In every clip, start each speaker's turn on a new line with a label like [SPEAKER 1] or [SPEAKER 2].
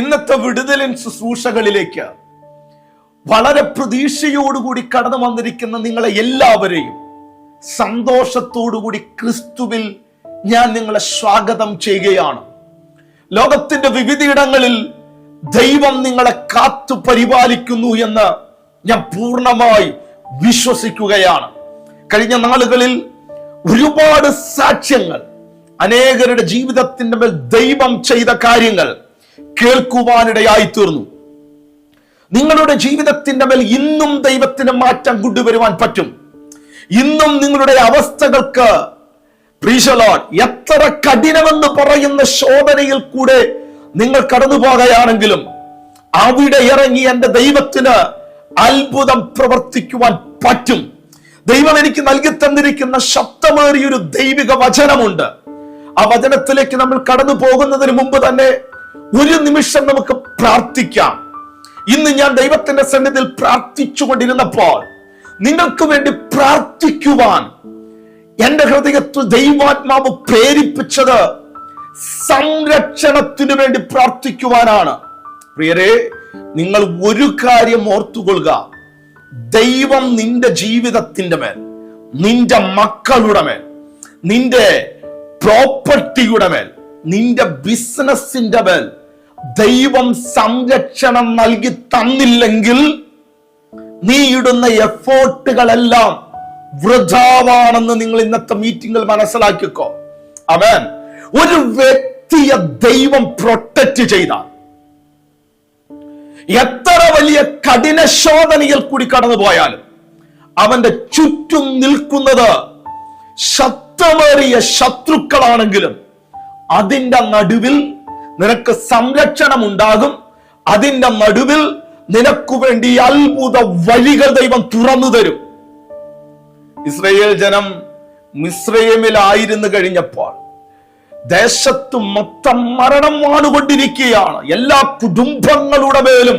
[SPEAKER 1] ഇന്നത്തെ വിടുതലിൻ ശുശ്രൂഷകളിലേക്ക് വളരെ പ്രതീക്ഷയോടുകൂടി കടന്നു വന്നിരിക്കുന്ന നിങ്ങളെ എല്ലാവരെയും സന്തോഷത്തോടുകൂടി ക്രിസ്തുവിൽ ഞാൻ നിങ്ങളെ സ്വാഗതം ചെയ്യുകയാണ്. ലോകത്തിന്റെ വിവിധയിടങ്ങളിൽ ദൈവം നിങ്ങളെ കാത്തു പരിപാലിക്കുന്നു എന്ന് ഞാൻ പൂർണമായി വിശ്വസിക്കുകയാണ്. കഴിഞ്ഞ നാളുകളിൽ ഒരുപാട് സാക്ഷ്യങ്ങൾ അനേകരുടെ ജീവിതത്തിന്റെ മേൽ ദൈവം ചെയ്ത കാര്യങ്ങൾ കേൾക്കുവാനിടയായി തീർന്നു. നിങ്ങളുടെ ജീവിതത്തിന്റെ മേൽ ഇന്നും ദൈവത്തിന് മാറ്റം കൊണ്ടുവരുവാൻ പറ്റും. ഇന്നും നിങ്ങളുടെ അവസ്ഥകൾക്ക് എത്ര കഠിനമെന്ന് പറയുന്ന ശോധനയിൽ കൂടെ നിങ്ങൾ കടന്നു പോകുകയാണെങ്കിലും അവിടെ ഇറങ്ങി എന്റെ ദൈവത്തിന് അത്ഭുതം പ്രവർത്തിക്കുവാൻ പറ്റും. ദൈവം എനിക്ക് നൽകി തന്നിരിക്കുന്ന ശബ്ദമേറിയൊരു ദൈവിക വചനമുണ്ട്. ആ വചനത്തിലേക്ക് നമ്മൾ കടന്നു പോകുന്നതിന് മുമ്പ് തന്നെ ഒരു നിമിഷം നമുക്ക് പ്രാർത്ഥിക്കാം. ഇന്ന് ഞാൻ ദൈവത്തിന്റെ സന്നിധിയിൽ പ്രാർത്ഥിച്ചുകൊണ്ടിരുന്നപ്പോൾ നിങ്ങൾക്ക് വേണ്ടി പ്രാർത്ഥിക്കുവാൻ എന്റെ ഹൃദയത്തിൽ ദൈവാത്മാവ് പ്രേരിപ്പിച്ചത് സംരക്ഷണത്തിനു വേണ്ടി പ്രാർത്ഥിക്കുവാനാണ്. പ്രിയരെ നിങ്ങൾ ഒരു കാര്യം ഓർത്തുകൊള്ളുക. ദൈവം നിന്റെ ജീവിതത്തിന്റെ മേൽ നിന്റെ മക്കളുടെ മേൽ നിന്റെ പ്രോപ്പർട്ടിയുടെ മേൽ നിന്റെ ബിസിനസിന്റെ മേൽ ദൈവം സംരക്ഷണം നൽകി തന്നില്ലെങ്കിൽ നീ ഇടുന്ന എഫോർട്ടുകളെല്ലാം വൃഥാവാണെന്ന് നിങ്ങൾ ഇന്നത്തെ മീറ്റിംഗിൽ മനസ്സിലാക്കിക്കോ. അവൻ ഒരു വ്യക്തിയെ ദൈവം പ്രൊട്ടക്റ്റ് ചെയ്താൽ എത്ര വലിയ കഠിന ശോധനയിൽ കൂടി കടന്നു പോയാലും അവന്റെ ചുറ്റും നിൽക്കുന്നത് ശക്തമേറിയ ശത്രുക്കളാണെങ്കിലും അതിന്റെ നടുവിൽ നിനക്ക് സംരക്ഷണം ഉണ്ടാകും അതിന്റെ നടുവിൽ നിനക്കു വേണ്ടി അത്ഭുത വഴികൾ ദൈവം തുറന്നു തരും. ഇസ്രയേൽ ജനം മിശ്രയമിലായിരുന്നു കഴിഞ്ഞപ്പോൾ. ദേശത്ത് മൊത്തം മരണം വാണുകൊണ്ടിരിക്കുകയാണ്. എല്ലാ കുടുംബങ്ങളുടെ മേലും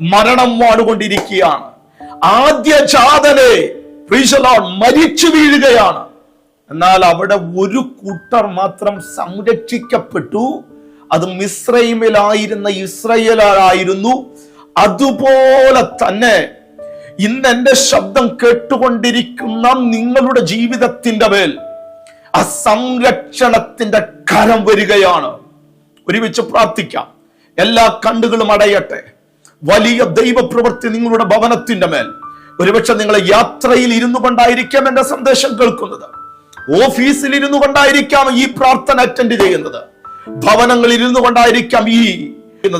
[SPEAKER 1] മരണം വാണുകൊണ്ടിരിക്കുകയാണ്. ആദ്യ ജാതനെ മരിച്ചു വീഴുകയാണ്. എന്നാൽ അവിടെ ഒരു കൂട്ടർ മാത്രം സംരക്ഷിക്കപ്പെട്ടു. അത് മിശ്രൈമിലായിരുന്ന ഇസ്രയേലായിരുന്നു അതുപോലെ തന്നെ ഇന്ന് എന്റെ ശബ്ദം കേട്ടുകൊണ്ടിരിക്കുന്ന നിങ്ങളുടെ ജീവിതത്തിന്റെ മേൽ ആ സംരക്ഷണത്തിന്റെ കരം വരികയാണ്. ഒരുമിച്ച് പ്രാർത്ഥിക്കാം. എല്ലാ കണ്ണുകളും അടയട്ടെ. വലിയ ദൈവപ്രവൃത്തി നിങ്ങളുടെ ഭവനത്തിന്റെ മേൽ. ഒരുപക്ഷെ നിങ്ങൾ യാത്രയിൽ ഇരുന്നു കൊണ്ടായിരിക്കാം എന്റെ സന്ദേശം കേൾക്കുന്നത്. ഓഫീസിൽ ഇരുന്നു കൊണ്ടായിരിക്കാം ഈ പ്രാർത്ഥന അറ്റൻഡ് ചെയ്യുന്നത്. ഭവനങ്ങളിൽ ഇരുന്നു കൊണ്ടായിരിക്കാം ഈ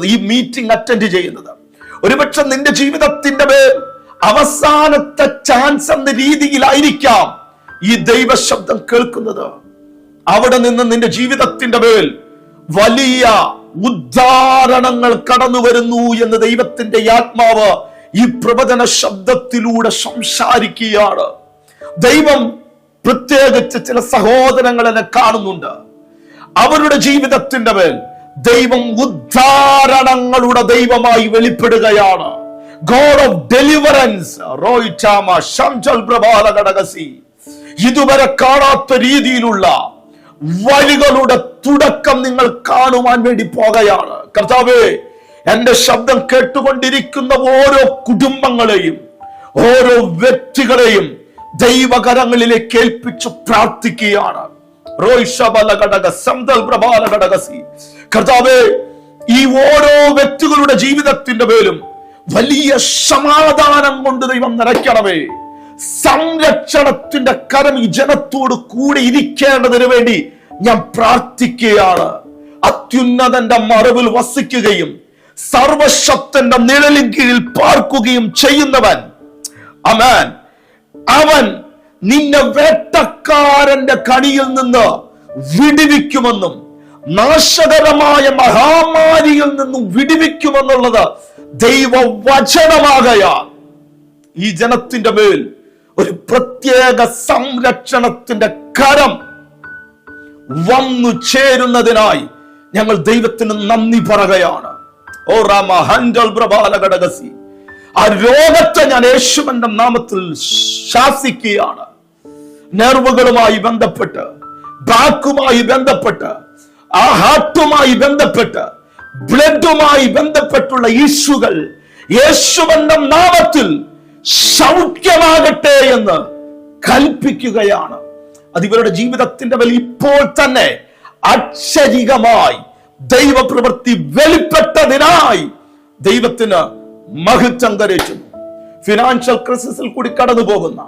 [SPEAKER 1] ഈ മീറ്റിംഗ് അറ്റൻഡ് ചെയ്യുന്നത്. ഒരുപക്ഷെ നിന്റെ ജീവിതത്തിന്റെ മേൽ അവസാനത്തെ ചാൻസ് എന്ന രീതിയിലായിരിക്കാം ഈ ദൈവശബ്ദം കേൾക്കുന്നത്. അവിടെ നിന്ന് നിന്റെ ജീവിതത്തിന്റെ മേൽ വലിയ ഉദ്ധാരണങ്ങൾ കടന്നു വരുന്നു എന്ന് ദൈവത്തിന്റെ ആത്മാവ് ഈ പ്രവചന ശബ്ദത്തിലൂടെ സംസാരിക്കുകയാണ്. ദൈവം പ്രത്യേകിച്ച് ചില സഹോദരങ്ങളെ കാണുന്നുണ്ട്. അവരുടെ ജീവിതത്തിന്റെ മേൽ ദൈവം ഉദ്ധാരണങ്ങളുടെ ദൈവമായി വെളിപ്പെടുകയാണ്. God of deliverance Roy Chama ഇതുവരെ കാണാത്ത രീതിയിലുള്ള വഴികളുടെ തുടക്കം നിങ്ങൾ കാണുവാൻ വേണ്ടി പോകുകയാണ്. കർത്താവേ എന്റെ ശബ്ദം കേട്ടുകൊണ്ടിരിക്കുന്ന ഓരോ കുടുംബങ്ങളെയും ഓരോ വ്യക്തികളെയും ദൈവകരങ്ങളിലേക്ക് ഏൽപ്പിച്ചു പ്രാർത്ഥിക്കുകയാണ്. കർത്താവേ ഈ ഓരോ വ്യക്തികളുടെ ജീവിതത്തിന്റെ പേരും വലിയ സമാധാനം കൊണ്ട് ദൈവം നിറയ്ക്കണമേ. സംരക്ഷണത്തിന്റെ കരം ഈ ജനത്തോട് കൂടെ ഇരിക്കേണ്ടതിന് വേണ്ടി ഞാൻ പ്രാർത്ഥിക്കുകയാണ്. അത്യുന്നതന്റെ മറവിൽ വസിക്കുകയും സർവശക്തന്റെ നിഴലിൻ കീഴിൽ പാർക്കുകയും ചെയ്യുന്നവൻ അമൻ അവൻ നിന്നെ വേട്ടക്കാരന്റെ കണിയിൽ നിന്ന് വിടിവിക്കുമെന്നും നാശകരമായ മഹാമാരിയിൽ നിന്നും വിടിവിക്കുമെന്നുള്ളത് ദൈവവചനമാകയാൽ. ഈ ജനത്തിന്റെ മേൽ ഒരു പ്രത്യേക സംരക്ഷണത്തിന്റെ കരം വന്നു ചേരുന്നതിനായി ഞങ്ങൾ ദൈവത്തിന് നന്ദി പറയുകയാണ്. ഓ രാമ ഹൻഡൽ പ്രഭാല ഘടകസി ആ രോഗത്തെ ഞാൻ യേശുവന്റെ നാമത്തിൽ ശാസിക്കുകയാണ്. നെർവുകളുമായി ബന്ധപ്പെട്ട് ബാക്കുമായി ബന്ധപ്പെട്ട് ആ ഹാർട്ടുമായി ബന്ധപ്പെട്ട് ബ്ലഡുമായി ബന്ധപ്പെട്ടുള്ള ഇഷ്യൂകൾ യേശുവന്റെ നാമത്തിൽ സൗഖ്യമാകട്ടെ എന്ന് കൽപ്പിക്കുകയാണ്. അത് ഇവരുടെ ജീവിതത്തിന്റെ മേൽ ഇപ്പോൾ തന്നെ അക്ഷരികമായി ദൈവപ്രവൃത്തി വെളിപ്പെട്ടതിനായി ദൈവത്തിന് മഹത്വം കരയിച്ചു ഫിനാൻഷ്യൽ ക്രൈസിസിൽ കൂടി കടന്നു പോകുന്ന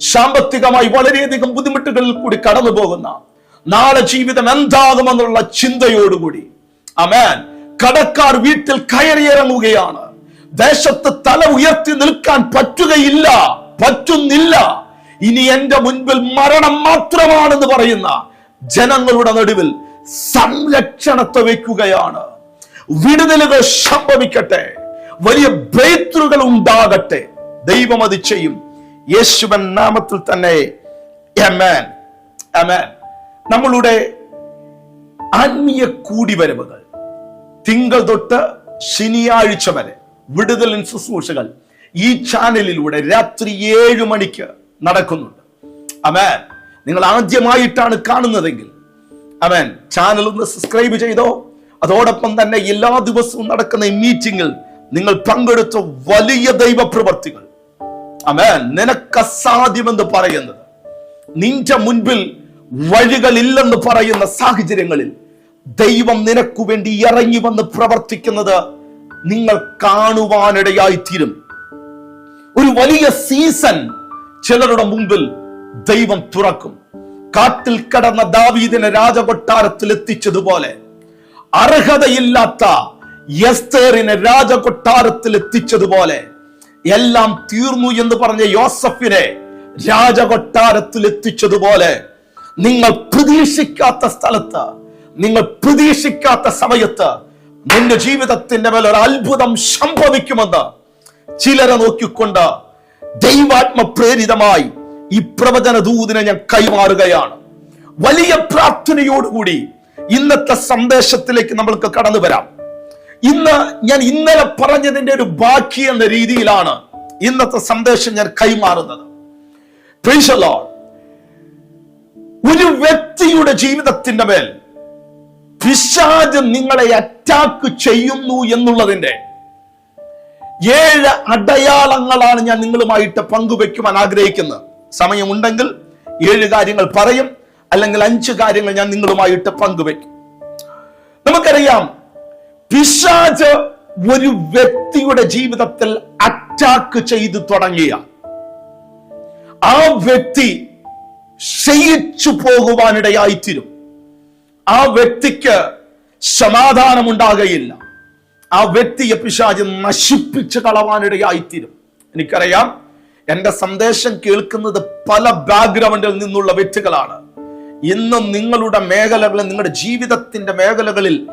[SPEAKER 1] സാമ്പത്തികമായി വളരെയധികം ബുദ്ധിമുട്ടുകളിൽ കൂടി കടന്നു പോകുന്ന നാളെ ജീവിതം എന്താകുമെന്നുള്ള ചിന്തയോടുകൂടി. അമേൻ കടക്കാർ വീട്ടിൽ കയറിയിറങ്ങുകയാണ്. ദേശത്ത് തല ഉയർത്തി നിൽക്കാൻ പറ്റുകയില്ല. പറ്റുന്നില്ല. ഇനി എന്റെ മുൻപിൽ മരണം മാത്രമാണെന്ന് പറയുന്ന ജനങ്ങളുടെ നടുവിൽ സംരക്ഷണത്തെ വയ്ക്കുകയാണ്. വിടുതലുകൾ സംഭവിക്കട്ടെ. വലിയ ബ്രേത്രുകൾ ഉണ്ടാകട്ടെ. ദൈവം അത് ചെയ്യും. യേശുവൻ നാമത്തിൽ തന്നെ. നമ്മളുടെ ആത്മീയ കൂടിവരവുകൾ തിങ്കൾ തൊട്ട് ശനിയാഴ്ച വരെ വിടുതലിൻ ശുശ്രൂഷകൾ ഈ ചാനലിലൂടെ രാത്രി ഏഴ് മണിക്ക് നടക്കുന്നുണ്ട്. അമേൻ നിങ്ങൾ ആദ്യമായിട്ടാണ് കാണുന്നതെങ്കിൽ അമേൻ ചാനൽ ഒന്ന് സബ്സ്ക്രൈബ് ചെയ്തോ. അതോടൊപ്പം തന്നെ എല്ലാ ദിവസവും നടക്കുന്ന ഈ മീറ്റിംഗിൽ നിങ്ങൾ പങ്കെടുത്ത വലിയ ദൈവ അമേൻ. നിനക്ക് അസാധ്യമെന്ന് പറയുന്നത്. നിന്റെ മുൻപിൽ വഴികളില്ലെന്ന് പറയുന്ന സാഹചര്യങ്ങളിൽ ദൈവം നിനക്കു വേണ്ടി ഇറങ്ങി വന്ന് പ്രവർത്തിക്കുന്നത് നിങ്ങൾ കാണുവാനിടയായിത്തീരും. ഒരു വലിയ സീസൺ ചിലരുടെ മുമ്പിൽ ദൈവം തുറക്കും. കാട്ടിൽ കടന്ന ദാവീദിനെ രാജകൊട്ടാരത്തിൽ എത്തിച്ചതുപോലെ അർഹതയില്ലാത്ത യസ്തേറിനെ രാജകൊട്ടാരത്തിൽ എത്തിച്ചതുപോലെ എല്ലാം തീർന്നു എന്ന് പറഞ്ഞ യോസഫിനെ രാജകൊട്ടാരത്തിൽ എത്തിച്ചതുപോലെ നിങ്ങൾ പ്രതീക്ഷിക്കാത്ത സ്ഥലത്ത് നിങ്ങൾ പ്രതീക്ഷിക്കാത്ത സമയത്ത് നിന്റെ ജീവിതത്തിന്റെ മേൽ ഒരു അത്ഭുതം സംഭവിക്കുമെന്ന് ചിലരെ നോക്കിക്കൊണ്ട് ദൈവാത്മ പ്രേരിതമായി ഈ പ്രവചന ദൂതിനെ ഞാൻ കൈമാറുകയാണ്. വലിയ പ്രാർത്ഥനയോടുകൂടി ഇന്നത്തെ സന്ദേശത്തിലേക്ക് നമ്മൾക്ക് കടന്നു വരാം. ഇന്ന് ഞാൻ ഇന്നലെ പറഞ്ഞതിന്റെ ഒരു ബാക്കി എന്ന രീതിയിലാണ് ഇന്നത്തെ സന്ദേശം ഞാൻ കൈമാറുന്നത്. ഒരു വ്യക്തിയുടെ ജീവിതത്തിന്റെ മേൽ പിശാജ് നിങ്ങളെ അറ്റാക്ക് ചെയ്യുന്നു എന്നുള്ളതിന്റെ ഏഴ് അടയാളങ്ങളാണ് ഞാൻ നിങ്ങളുമായിട്ട് പങ്കുവെക്കുവാൻ ആഗ്രഹിക്കുന്നത്. സമയമുണ്ടെങ്കിൽ ഏഴ് കാര്യങ്ങൾ പറയും അല്ലെങ്കിൽ അഞ്ച് കാര്യങ്ങൾ ഞാൻ നിങ്ങളുമായിട്ട് പങ്കുവെക്കും നമുക്കറിയാം പിശാജ് ഒരു വ്യക്തിയുടെ ജീവിതത്തിൽ അറ്റാക്ക് ചെയ്തു തുടങ്ങിയ ആ വ്യക്തി ക്ഷയിച്ചു പോകുവാനിടയായിത്തീരും. ആ വ്യക്തിക്ക് സമാധാനമുണ്ടാകയില്ല. ആ വ്യക്തിയെ പിശാജ് നശിപ്പിച്ച് കളവാനിടയായിത്തീരും. എനിക്കറിയാം എന്റെ സന്ദേശം കേൾക്കുന്നത് പല ബാക്ക്ഗ്രൗണ്ടിൽ നിന്നുള്ള വ്യക്തികളാണ്. ഇന്നും നിങ്ങളുടെ മേഖലകളിൽ നിങ്ങളുടെ ജീവിതത്തിന്റെ മേഖലകളിൽ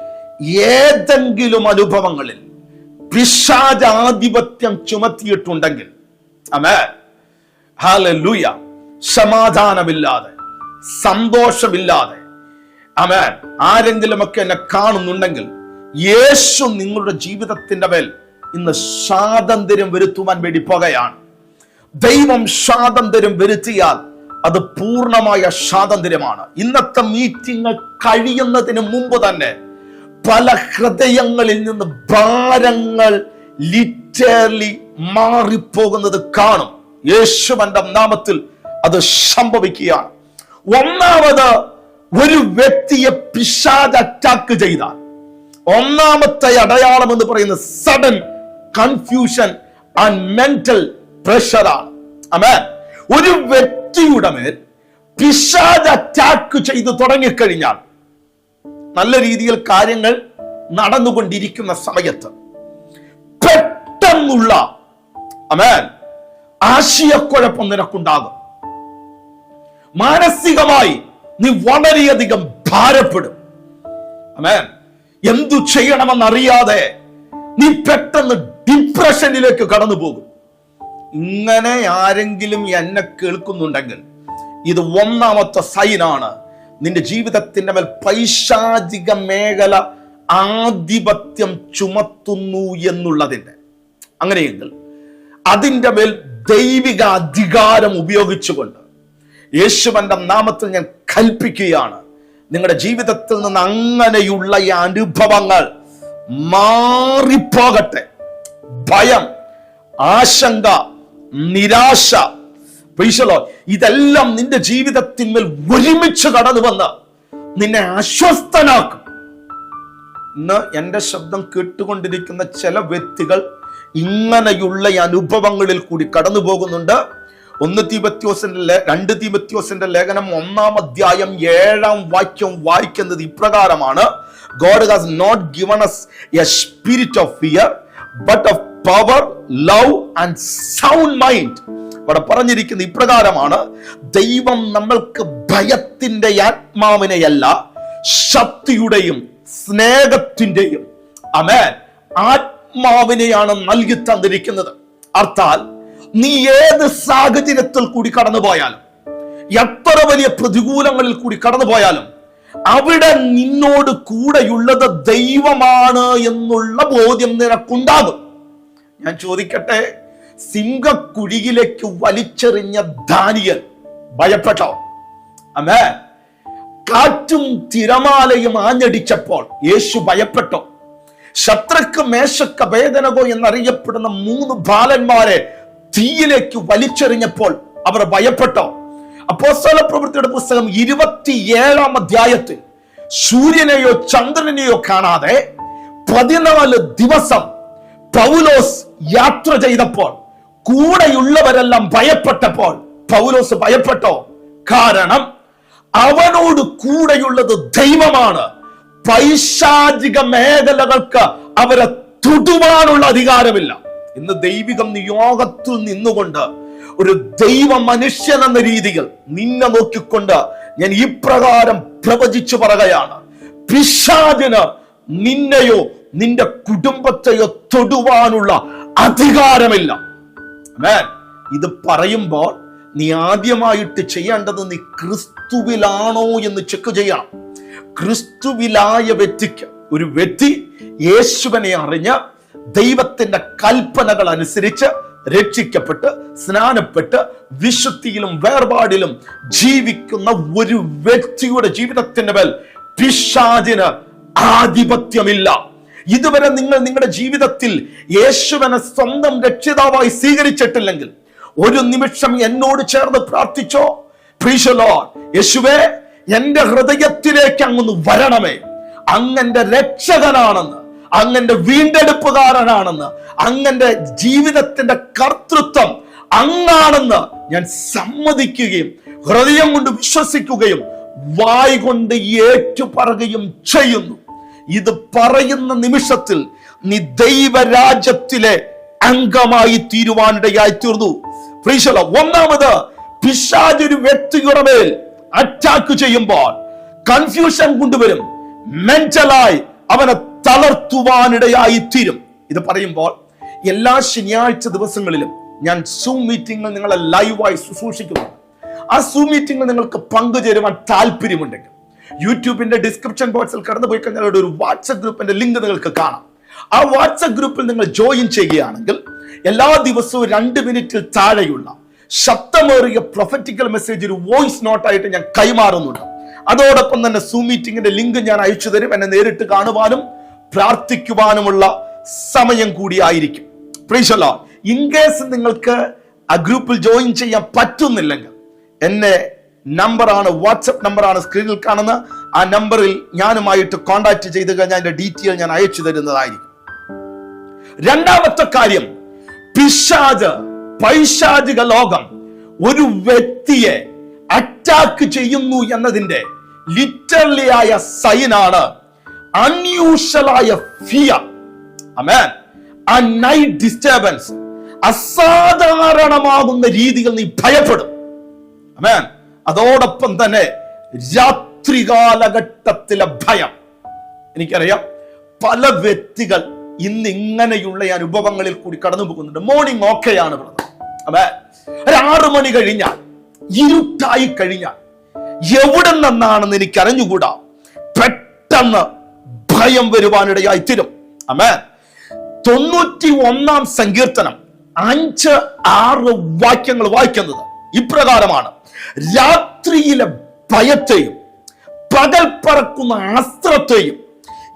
[SPEAKER 1] ഏതെങ്കിലും അനുഭവങ്ങളിൽ പിശാചാധിപത്യം ചുമത്തിയിട്ടുണ്ടെങ്കിൽ സമാധാനമില്ലാതെ സന്തോഷമില്ലാതെ അമേൻ ആരെങ്കിലുമൊക്കെ എന്നെ കാണുന്നുണ്ടെങ്കിൽ യേശു നിങ്ങളുടെ ജീവിതത്തിന്റെ മേൽ ഇന്ന് സ്വാതന്ത്ര്യം വരുത്തുവാൻ വേണ്ടി പോകുകയാണ് ദൈവം സ്വാതന്ത്ര്യം വരുത്തിയാൽ അത് പൂർണമായ സ്വാതന്ത്ര്യമാണ്. ഇന്നത്തെ മീറ്റിംഗ് കഴിയുന്നതിന് മുമ്പ് തന്നെ പല ഹൃദയങ്ങളിൽ നിന്ന് ഭാരങ്ങൾ ലിറ്ററലി മാറിപ്പോകുന്നത് കാണും. യേശുവന്റെ നാമത്തിൽ അത് സംഭവിക്കുകയാണ്. ഒന്നാമത് ഒരു വ്യക്തിയെ പിശാജ് അറ്റാക്ക് ചെയ്താൽ. ഒന്നാമത്തെ അടയാളം എന്ന് പറയുന്നത് സഡൻ കൺഫ്യൂഷൻ ആൻഡ് മെന്റൽ പ്രഷറാണ് അമേ ഒരു വ്യക്തിയുടെ മേൽ പിശാജ് അറ്റാക്ക് ചെയ്തു തുടങ്ങിക്കഴിഞ്ഞാൽ നല്ല രീതിയിൽ കാര്യങ്ങൾ നടന്നുകൊണ്ടിരിക്കുന്ന സമയത്ത് പെട്ടെന്നുള്ള അമേൻ ആശയക്കുഴപ്പം നിനക്കുണ്ടാകും. മാനസികമായി നീ വളരെയധികം ഭാരപ്പെടും. അമേൻ എന്തു ചെയ്യണമെന്നറിയാതെ നീ പെട്ടെന്ന് ഡിപ്രഷനിലേക്ക് കടന്നു പോകും ഇങ്ങനെ ആരെങ്കിലും എന്നെ കേൾക്കുന്നുണ്ടെങ്കിൽ ഇത് ഒന്നാമത്തെ സൈനാണ് നിന്റെ ജീവിതത്തിന്റെ മേൽ പൈശാചിക മേഖല ആധിപത്യം ചുമത്തുന്നു എന്നുള്ളതിന്റെ. അങ്ങനെയെങ്കിൽ അതിന്റെ മേൽ ദൈവിക അധികാരം ഉപയോഗിച്ചുകൊണ്ട് യേശുവന്റെ നാമത്തിൽ ഞാൻ കൽപ്പിക്കുകയാണ്. നിങ്ങളുടെ ജീവിതത്തിൽ നിന്ന് അങ്ങനെയുള്ള ഈ അനുഭവങ്ങൾ മാറിപ്പോകട്ടെ. ഭയം ആശങ്ക നിരാശ പ്രീശലോ ഇതെല്ലാം നിന്റെ ജീവിതത്തിന്മേൽ ഒരുമിച്ച് കടന്നു വന്ന് നിന്നെ അസ്വസ്ഥനാക്കും. ഇന്ന് എന്റെ ശബ്ദം കേട്ടുകൊണ്ടിരിക്കുന്ന ചില വ്യക്തികൾ ഇങ്ങനെയുള്ള അനുഭവങ്ങളിൽ കൂടി കടന്നു പോകുന്നുണ്ട്. ഒന്ന് തീപത്യോസിന്റെ രണ്ട് തീപത്യോസിന്റെ ലേഖനം ഒന്നാം അധ്യായം ഏഴാം വാക്യം വായിക്കുന്നത് ഇപ്രകാരമാണ്. God has not given us a spirit of fear but of power love and sound mind ഇവിടെ പറഞ്ഞിരിക്കുന്ന ഇപ്രകാരമാണ് ദൈവം നമ്മൾക്ക് ഭയത്തിന്റെ ആത്മാവിനെയല്ല ശക്തിയുടെയും സ്നേഹത്തിന്റെയും അമേൻ ആത്മാവിനെയാണ് നൽകി തന്നിരിക്കുന്നത്. അർത്ഥാൽ നീ ഏത് സാഹചര്യത്തിൽ കൂടി കടന്നുപോയാലും എത്ര വലിയ പ്രതികൂലങ്ങളിൽ കൂടി കടന്നുപോയാലും അവിടെ നിന്നോട് കൂടെയുള്ളത് ദൈവമാണ് എന്നുള്ള ബോധ്യം നിനക്കുണ്ടാകും. ഞാൻ ചോദിക്കട്ടെ? സിംഹക്കുഴിയിലേക്ക് വലിച്ചെറിഞ്ഞ ദാനിയൽ. ഭയപ്പെട്ടോ? അമേ കാറ്റും തിരമാലയും ആഞ്ഞടിച്ചപ്പോൾ യേശു ഭയപ്പെട്ടോ? ശത്രുക്ക് മേശക്ക വേദനകോ എന്നറിയപ്പെടുന്ന മൂന്ന് ബാലന്മാരെ തീയിലേക്ക് വലിച്ചെറിഞ്ഞപ്പോൾ അവർ ഭയപ്പെട്ടോ? അപ്പോസ്തല പ്രവൃത്തിയുടെ പുസ്തകം ഇരുപത്തിയേഴാം അധ്യായത്തിൽ സൂര്യനെയോ ചന്ദ്രനെയോ കാണാതെ പതിനാല് ദിവസം പൗലോസ് യാത്ര ചെയ്തപ്പോൾ കൂടെയുള്ളവരെല്ലാം ഭയപ്പെട്ടപ്പോൾ പൗലോസ് ഭയപ്പെട്ടോ? കാരണം അവനോട് കൂടെയുള്ളത് ദൈവമാണ്. പൈശാചിക മേഖലകൾക്ക് അവരെ തൊടുവാനുള്ള അധികാരമില്ല. ഇന്ന് ദൈവികം നിയോഗത്തിൽ നിന്നുകൊണ്ട് ഒരു ദൈവ മനുഷ്യൻ എന്ന രീതിയിൽ നിന്നെ നോക്കിക്കൊണ്ട് ഞാൻ ഇപ്രകാരം പ്രവചിച്ചു പറയുകയാണ്. പിശാചിന് നിന്നെയോ നിന്റെ കുടുംബത്തെയോ തൊടുവാനുള്ള അധികാരമില്ല. ഇത് പറയുമ്പോൾ നീ ആദ്യമായിട്ട് ചെയ്യേണ്ടത് നീ ക്രിസ്തുവിലാണോ എന്ന് ചെക്ക് ചെയ്യണം. ക്രിസ്തുവിലായ വ്യക്തിക്ക് ഒരു വ്യക്തി യേശുവിനെ അറിഞ്ഞ് ദൈവത്തിന്റെ കൽപ്പനകൾ അനുസരിച്ച് രക്ഷിക്കപ്പെട്ട് സ്നാനപ്പെട്ട് വിശുദ്ധിയിലും വേർപാടിലും ജീവിക്കുന്ന ഒരു വ്യക്തിയുടെ ജീവിതത്തിന്റെ മേൽ പിശാചിന് ആധിപത്യമില്ല. ഇതുവരെ നിങ്ങൾ നിങ്ങളുടെ ജീവിതത്തിൽ യേശുവിനെ സ്വന്തം രക്ഷിതാവായി സ്വീകരിച്ചിട്ടില്ലെങ്കിൽ ഒരു നിമിഷം എന്നോട് ചേർന്ന് പ്രാർത്ഥിച്ചോ? പ്രീശലോ യേശുവേ എന്റെ ഹൃദയത്തിലേക്ക് അങ്ങൊന്ന് വരണമേ. അങ്ങന്റെ രക്ഷകനാണെന്ന് അങ്ങന്റെ വീണ്ടെടുപ്പുകാരനാണെന്ന് അങ്ങന്റെ ജീവിതത്തിന്റെ കർത്തൃത്വം അങ്ങാണെന്ന് ഞാൻ സമ്മതിക്കുകയും ഹൃദയം കൊണ്ട് വിശ്വസിക്കുകയും വായ് കൊണ്ട് ഏറ്റുപറയുകയും ചെയ്യുന്നു. ഇത് പറയുന്ന നിമിഷത്തിൽ നീ ദൈവരാജ്യത്തിലെ അംഗമായി തീരുവാനിടയായി തീർന്നു. ഒന്നാമത് പിശാജ് ഒരു വ്യക്തിയുടെ അറ്റാക്ക് ചെയ്യുമ്പോൾ കൺഫ്യൂഷൻ കൊണ്ടുവരും. മെന്റലായി അവനെ തളർത്തുവാനിടയായി തീരും. ഇത് പറയുമ്പോൾ എല്ലാ ശനിയാഴ്ച ദിവസങ്ങളിലും ഞാൻ സൂം മീറ്റിംഗിൽ നിങ്ങളെ ലൈവായി ശുശ്രൂഷിക്കുന്നു. ആ സൂം മീറ്റിംഗിൽ നിങ്ങൾക്ക് പങ്കുചേരുവാൻ താല്പര്യമുണ്ടെങ്കിൽ യൂട്യൂബിന്റെ ഡിസ്ക്രിപ്ഷൻ ബോക്സിൽ കടന്നു പോയി കഴിഞ്ഞാൽ ഒരു വാട്സപ്പ് ഗ്രൂപ്പിന്റെ ലിങ്ക് നിങ്ങൾക്ക് കാണാം. ആ വാട്സപ്പ് ഗ്രൂപ്പിൽ നിങ്ങൾ ജോയിൻ ചെയ്യുകയാണെങ്കിൽ എല്ലാ ദിവസവും രണ്ട് മിനിറ്റിൽ താഴെയുള്ള ശബ്ദമേറിയ പ്രൊഫറ്റിക്കൽ മെസ്സേജ് ഒരു വോയിസ് നോട്ടായിട്ട് ഞാൻ കൈമാറുന്നുണ്ട്. അതോടൊപ്പം തന്നെ സൂം മീറ്റിംഗിന്റെ ലിങ്ക് ഞാൻ അയച്ചു തരും. എന്നെ നേരിട്ട് കാണുവാനും പ്രാർത്ഥിക്കുവാനുമുള്ള സമയം കൂടിയായിരിക്കും പ്രീഷല്ല ഇൻ കേസ് നിങ്ങൾക്ക് ആ ഗ്രൂപ്പിൽ ജോയിൻ ചെയ്യാൻ പറ്റുന്നില്ലെങ്കിൽ എന്നെ നമ്പറാണ് വാട്സപ്പ് നമ്പറാണ് സ്ക്രീനിൽ കാണുന്ന ആ നമ്പറിൽ ഞാനുമായിട്ട് കോണ്ടാക്ട് ചെയ്ത് കഴിഞ്ഞാൽ അതിന്റെ ഡീറ്റെയിൽ ഞാൻ അയച്ചു തരുന്നതായിരിക്കും. രണ്ടാമത്തെ കാര്യം പിശാജ് പൈശാചിക ലോകം. ഒരു വ്യക്തിയെ അറ്റാക്ക് ചെയ്യുന്നു എന്നതിന്റെ ലിറ്ററലി ആയ സൈനാണ് അൺയൂഷ്വലായ ഫിയ അമേൻ ആ നൈറ്റ് ഡിസ്റ്റർബൻസ് അസാധാരണമാകുന്ന രീതിയിൽ നീ ഭയപ്പെടും. അമേൻ അതോടൊപ്പം തന്നെ രാത്രി കാലഘട്ടത്തിലെ ഭയം. എനിക്കറിയാം പല വ്യക്തികൾ ഇന്ന് ഇങ്ങനെയുള്ള അനുഭവങ്ങളിൽ കൂടി കടന്നു പോകുന്നുണ്ട്. മോർണിംഗ് ഓക്കെയാണ് അമേ ഒരു ആറു മണി കഴിഞ്ഞാൽ ഇരുട്ടായി കഴിഞ്ഞാൽ എവിടെ നിന്നാണെന്ന് എനിക്ക് അറിഞ്ഞുകൂടാ പെട്ടെന്ന് ഭയം വരുവാനിടയായി തീരും. അമേ തൊണ്ണൂറ്റി ഒന്നാം സങ്കീർത്തനം അഞ്ച് ആറ് വാക്യങ്ങൾ വായിക്കുന്നത് ഇപ്രകാരമാണ്. രാത്രിയിലെ ഭയത്തെയും പകൽ പറക്കുന്ന അസ്ത്രത്തെയും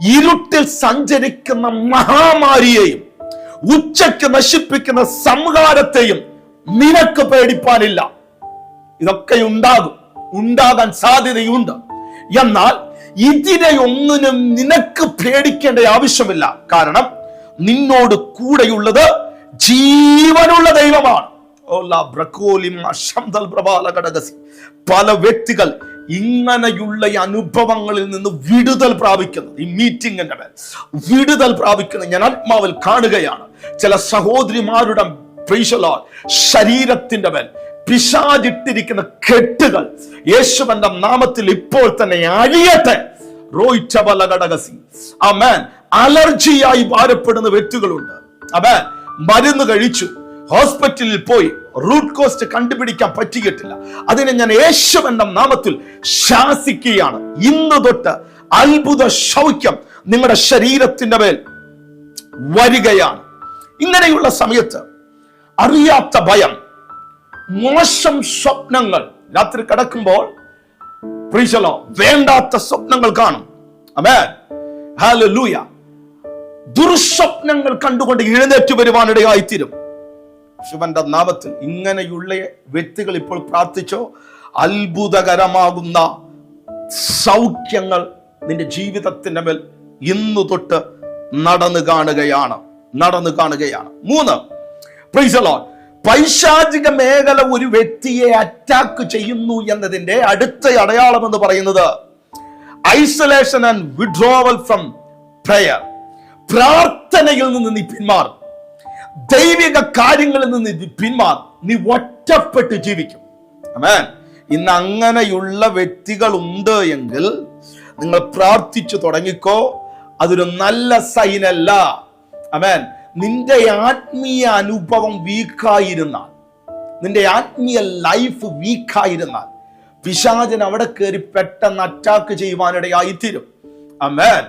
[SPEAKER 1] ഇരുട്ടിൽ സഞ്ചരിക്കുന്ന മഹാമാരിയെയും ഉച്ചയ്ക്ക് നശിപ്പിക്കുന്ന സംഹാരത്തെയും നിനക്ക് പേടിപ്പാനില്ല. ഇതൊക്കെ ഉണ്ടാകും ഉണ്ടാകാൻ സാധ്യതയുണ്ട്. എന്നാൽ ഇതിനെ ഒന്നിനും നിനക്ക് പേടിക്കേണ്ട ആവശ്യമില്ല. കാരണം നിന്നോട് കൂടെയുള്ളത് ജീവനുള്ള ദൈവമാണ്. പല വ്യക്തികൾ ഇങ്ങനെയുള്ള അനുഭവങ്ങളിൽ നിന്ന് വിടുതൽ പ്രാപിക്കുന്നത് ഈ മീറ്റിംഗിന്റെ മേൽ വിടുതൽ പ്രാപിക്കുന്നത് ഞാൻ ആത്മാവിൽ കാണുകയാണ്. ചില സഹോദരിമാരുടെ ശരീരത്തിന്റെ മേൽ പിശാചിട്ടിരിക്കുന്ന കെട്ടുകൾ യേശുവന്റെ നാമത്തിൽ ഇപ്പോൾ തന്നെ അഴിയട്ടെ റോയിച്ചബല അമേൻ അലർജിയായി ഭാരപ്പെടുന്ന വ്യക്തികളുണ്ട്. അമേൻ മരുന്ന് കഴിച്ചു. ഹോസ്പിറ്റലിൽ പോയി റൂട്ട് കോസ്റ്റ് കണ്ടുപിടിക്കാൻ പറ്റിയിട്ടില്ല. അതിനെ ഞാൻ യേശുവന്റെ നാമത്തിൽ ശാസിക്കുകയാണ്. ഇന്ന് തൊട്ട് അത്ഭുത ശൗക്യം നിങ്ങളുടെ ശരീരത്തിന്റെ മേൽ വരികയാണ്. ഇങ്ങനെയുള്ള സമയത്ത് അറിയാത്ത ഭയം മോശം സ്വപ്നങ്ങൾ. രാത്രി കിടക്കുമ്പോൾ വേണ്ടാത്ത സ്വപ്നങ്ങൾ കാണും. അമേ ഹാലൂയ ദുർസ്വപ്നങ്ങൾ കണ്ടുകൊണ്ട് എഴുന്നേറ്റ് വരുവാനിടയായിത്തീരും. ശിവന്റെ നാമത്തിൽ ഇങ്ങനെയുള്ള വ്യക്തികൾ ഇപ്പോൾ പ്രാർത്ഥിച്ചോ? അത്ഭുതകരമാകുന്ന സൗഖ്യങ്ങൾ നിന്റെ ജീവിതത്തിന്റെ മേൽ ഇന്നു തൊട്ട് നടന്നു കാണുകയാണ്. നടന്നു കാണുകയാണ്. മൂന്ന് പ്രൈസലോ പൈശാചിക മേഖല ഒരു വ്യക്തിയെ അറ്റാക്ക് ചെയ്യുന്നു എന്നതിന്റെ അടുത്ത അടയാളം എന്ന് പറയുന്നത് isolation and withdrawal from prayer പ്രാർത്ഥനയിൽ നിന്ന് നീ പിന്മാറും. ദൈവിക കാര്യങ്ങളിൽ നിന്ന് പിന്മാറും. നീ ഒറ്റപ്പെട്ട് ജീവിക്കും. അമേൻ ഇന്ന് അങ്ങനെയുള്ള വ്യക്തികൾ ഉണ്ട് എങ്കിൽ നിങ്ങൾ പ്രാർത്ഥിച്ചു തുടങ്ങിക്കോ. അതൊരു നല്ല സൈനല്ല അമേൻ നിന്റെ ആത്മീയ അനുഭവം വീക്കായിരുന്നാൽ നിന്റെ ആത്മീയ ലൈഫ് വീക്കായിരുന്നാൽ പിശാചൻ അവിടെ കയറി പെട്ടെന്ന് അറ്റാക്ക് ചെയ്യുവാനിടയായിത്തീരും. അമേൻ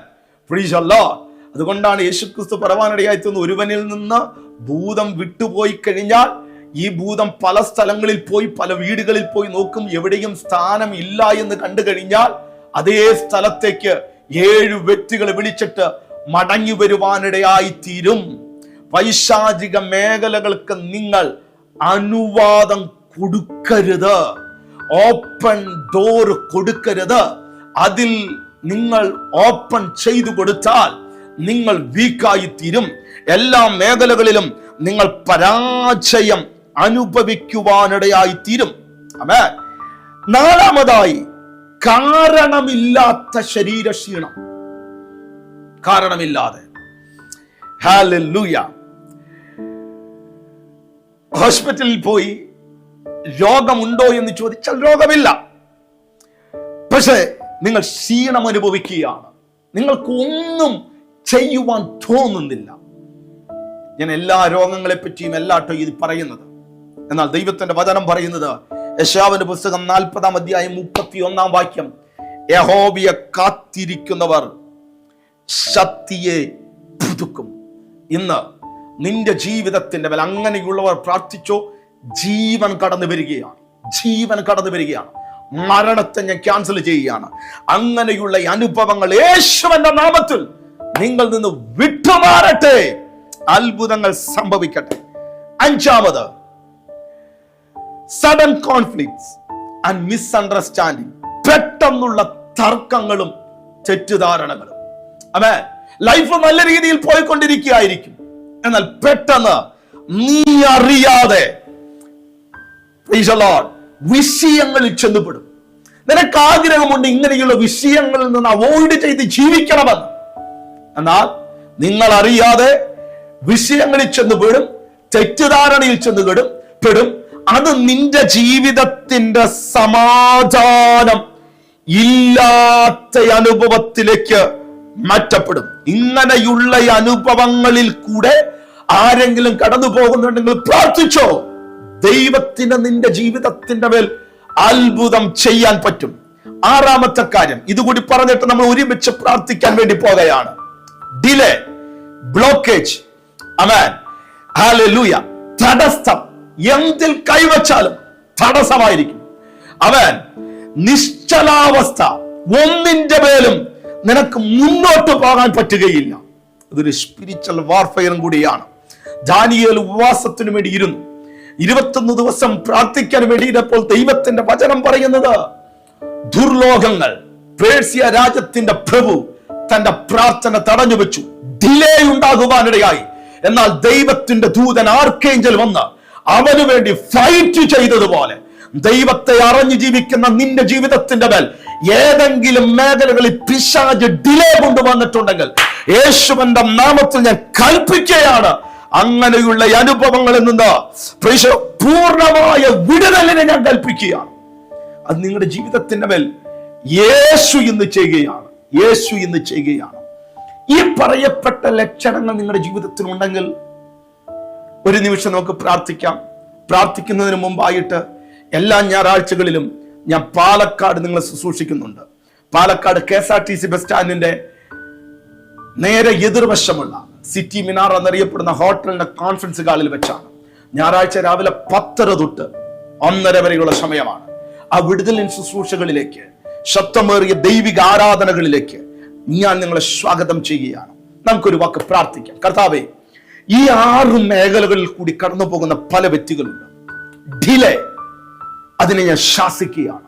[SPEAKER 1] പ്രീശല്ലോ അതുകൊണ്ടാണ് യേശുക്രിസ്തു പറവാനിടയായിത്തീർന്നു ഒരുവനിൽ നിന്ന് ഭൂതം വിട്ടുപോയി കഴിഞ്ഞാൽ ഈ ഭൂതം പല സ്ഥലങ്ങളിൽ പോയി പല വീടുകളിൽ പോയി നോക്കും എവിടെയും സ്ഥാനം ഇല്ല എന്ന് കണ്ടു കഴിഞ്ഞാൽ അതേ സ്ഥലത്തേക്ക് ഏഴ് വ്യക്തികളെ വിളിച്ചിട്ട് മടങ്ങി വരുവാനിടയായി തീരും. പൈശാചിക മേഖലകൾക്ക് നിങ്ങൾ അനുവാദം കൊടുക്കരുത്. ഓപ്പൺ ഡോർ കൊടുക്കരുത്. അതിൽ നിങ്ങൾ ഓപ്പൺ ചെയ്തു കൊടുത്താൽ നിങ്ങൾ വീക്കായി തീരും. എല്ലാ മേഖലകളിലും നിങ്ങൾ പരാജയം അനുഭവിക്കുവാനിടയായി തീരും അമേ നാലാമതായി കാരണമില്ലാത്ത ശരീരക്ഷീണം. കാരണമില്ലാതെ. ഹോസ്പിറ്റലിൽ പോയി രോഗമുണ്ടോ എന്ന് ചോദിച്ചാൽ രോഗമില്ല. പക്ഷേ നിങ്ങൾ ക്ഷീണം അനുഭവിക്കുകയാണ്. നിങ്ങൾക്ക് ഒന്നും ചെയ്യുവാൻ തോന്നുന്നില്ല. ഞാൻ എല്ലാ രോഗങ്ങളെ പറ്റിയും എല്ലാട്ടോ ഇത് പറയുന്നത്. എന്നാൽ ദൈവത്തിന്റെ വചനം പറയുന്നത് യശാവിന്റെ പുസ്തകം നാൽപ്പതാം അധ്യായം മുപ്പത്തി ഒന്നാം വാക്യം യഹോബിയെ കാത്തിരിക്കുന്നവർ ശക്തിയെ പുതുക്കും. ഇന്ന് നിന്റെ ജീവിതത്തിന്റെ മേൽ അങ്ങനെയുള്ളവർ പ്രാർത്ഥിച്ചോ ജീവൻ കടന്നു വരികയാണ്. ജീവൻ കടന്നു വരികയാണ്. മരണത്തെ ഞാൻ ക്യാൻസൽ ചെയ്യുകയാണ്. അങ്ങനെയുള്ള അനുഭവങ്ങൾ യേശുവന്റെ നാമത്തിൽ നിങ്ങൾ നിന്ന് വിട്ടുമാറട്ടെ. അത്ഭുതങ്ങൾ സംഭവിക്കട്ടെ. അഞ്ചാമത് സഡൻ കോൺഫ്ലിക്ട്സ് ആൻഡ് മിസ്അണ്ടർസ്റ്റാൻഡിങ് പെട്ടെന്നുള്ള തർക്കങ്ങളും തെറ്റിദ്ധാരണകളും. അതെ ലൈഫ് നല്ല രീതിയിൽ പോയിക്കൊണ്ടിരിക്കുകയായിരിക്കും. എന്നാൽ പെട്ടെന്ന് നീ അറിയാതെ വിഷയങ്ങളിൽ ചെന്നുപെടും. നിനക്ക് ആഗ്രഹമുണ്ട് ഇങ്ങനെയുള്ള വിഷയങ്ങളിൽ നിന്ന് അവോയ്ഡ് ചെയ്ത് ജീവിക്കണമെന്ന്. എന്നാൽ നിങ്ങൾ അറിയാതെ വിഷയങ്ങളിൽ ചെന്നുപെടും തെറ്റിദ്ധാരണയിൽ ചെന്നുപെടും പെടും. അത് നിന്റെ ജീവിതത്തിന്റെ സമാധാനം ഇല്ലാത്ത അനുഭവത്തിലേക്ക് മാറ്റപ്പെടും. ഇങ്ങനെയുള്ള അനുഭവങ്ങളിൽ കൂടെ ആരെങ്കിലും കടന്നു പോകുന്നുണ്ടെങ്കിൽ പ്രാർത്ഥിച്ചോ ദൈവത്തിന് നിന്റെ ജീവിതത്തിന്റെ മേൽ അത്ഭുതം ചെയ്യാൻ പറ്റും. ആറാമത്തെ കാര്യം ഇതുകൂടി പറഞ്ഞിട്ട് നമ്മൾ ഒരുമിച്ച് പ്രാർത്ഥിക്കാൻ വേണ്ടി പോകുകയാണ് ഡിലേ ബ്ലോക്കേജ് അമാൻ ഹാലൂയ തടസ്സം എന്തിൽ കൈവച്ചാലും തടസ്സമായിരിക്കും. അവൻ നിശ്ചലാവസ്ഥ ഒന്നിന്റെ മേലും നിനക്ക് മുന്നോട്ട് പോകാൻ പറ്റുകയില്ല. ഇതൊരു സ്പിരിച്വൽ വാർഫെയറും കൂടിയാണ്. ദാനിയേൽ ഉപവാസത്തിനു വേണ്ടി ഇരുന്നു. ഇരുപത്തൊന്ന് ദിവസം പ്രാർത്ഥിക്കാൻ വേണ്ടിയിരുന്നപ്പോൾ ദൈവത്തിന്റെ വചനം പറയുന്നത് ദുർലോകങ്ങൾ പേഴ്സിയ രാജ്യത്തിന്റെ പ്രഭു തന്റെ പ്രാർത്ഥന തടഞ്ഞു വെച്ചു ഡിലേ ഉണ്ടാകുവാനിടയായി. എന്നാൽ ദൈവത്തിന്റെ ദൂതൻ ആർക്കേഞ്ചൽ വന്ന് അവന് വേണ്ടി ഫൈറ്റ് ചെയ്തതുപോലെ ദൈവത്തെ അറിഞ്ഞു ജീവിക്കുന്ന നിന്റെ ജീവിതത്തിന്റെ മേൽ ഏതെങ്കിലും മേഖലകളിൽ പിശാജ് ഡിലേ കൊണ്ടുവന്നിട്ടുണ്ടെങ്കിൽ യേശുവിന്റെ നാമത്തിൽ ഞാൻ കൽപ്പിക്കുകയാണ്. അങ്ങനെയുള്ള അനുഭവങ്ങളിൽ നിന്ന് പൂർണമായ വിടുതലിനെ ഞാൻ കൽപ്പിക്കുകയാണ്. അത് നിങ്ങളുടെ ജീവിതത്തിന്റെ മേൽ യേശു ഇന്ന് ചെയ്യുകയാണ്. യേശു ഇന്ന് ചെയ്യുകയാണ്. ഈ പറയപ്പെട്ട ലക്ഷണങ്ങൾ നിങ്ങളുടെ ജീവിതത്തിൽ ഉണ്ടെങ്കിൽ ഒരു നിമിഷം നമുക്ക് പ്രാർത്ഥിക്കാം. പ്രാർത്ഥിക്കുന്നതിന് മുമ്പായിട്ട് എല്ലാ ഞായറാഴ്ചകളിലും ഞാൻ പാലക്കാട് നിങ്ങളെ ശുശ്രൂഷിക്കുന്നുണ്ട്. Palakkad K S R T C bus സ്റ്റാൻഡിന്റെ നേരെ എതിർവശമുള്ള സിറ്റി മിനാർ എന്നറിയപ്പെടുന്ന ഹോട്ടലിന്റെ കോൺഫറൻസ് ഹാളിൽ വെച്ചാണ്. ഞായറാഴ്ച രാവിലെ പത്തര തൊട്ട് ഒന്നര വരെയുള്ള സമയമാണ്. ആ വിടുതലിൻ ശുശ്രൂഷകളിലേക്ക് ശബ്ദമേറിയ ദൈവിക ആരാധനകളിലേക്ക് ഞാൻ നിങ്ങളെ സ്വാഗതം ചെയ്യുകയാണ്. നമുക്കൊരു വാക്ക് പ്രാർത്ഥിക്കാം. കർത്താവേ ഈ ആറ് മേഖലകളിൽ കൂടി കടന്നു പോകുന്ന പല വ്യക്തികളുണ്ട്. ഡിലേ അതിനെ ഞാൻ ശാസിക്കുകയാണ്.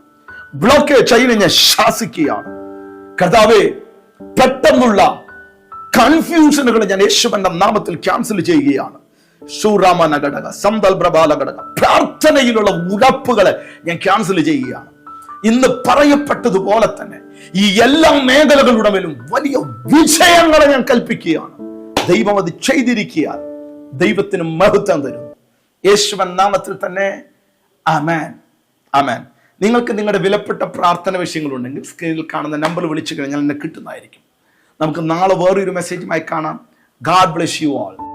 [SPEAKER 1] ബ്ലോക്കേജ് അതിനെ ഞാൻ ശാസിക്കുകയാണ്. കർത്താവേ പെട്ടെന്നുള്ള കൺഫ്യൂഷനുകൾ ഞാൻ യേശുവന്റെ നാമത്തിൽ ക്യാൻസൽ ചെയ്യുകയാണ്. ശൂറാമന ഘടക സന്തൽ ഘടക പ്രാർത്ഥനയിലുള്ള ഉടപ്പുകളെ ഞാൻ ക്യാൻസൽ ചെയ്യുകയാണ്. ഇന്ന് പറയപ്പെട്ടതുപോലെ തന്നെ ഈ എല്ലാ മേഖലകളുടെ മേലും വലിയ വിജയങ്ങളെ ഞാൻ കൽപ്പിക്കുകയാണ്. ദൈവം അത് ചെയ്തിരിക്കുക ദൈവത്തിന് മഹത്വം തരും. യേശുവൻ നാമത്തിൽ തന്നെ അമേൻ അമേൻ നിങ്ങൾക്ക് നിങ്ങളുടെ വിലപ്പെട്ട പ്രാർത്ഥന വിഷയങ്ങളുണ്ടെങ്കിൽ സ്ക്രീനിൽ കാണുന്ന നമ്പർ വിളിച്ചു കഴിഞ്ഞാൽ എന്നെ കിട്ടുന്നതായിരിക്കും. നമുക്ക് നാളെ വേറൊരു മെസ്സേജുമായി കാണാം. God bless you all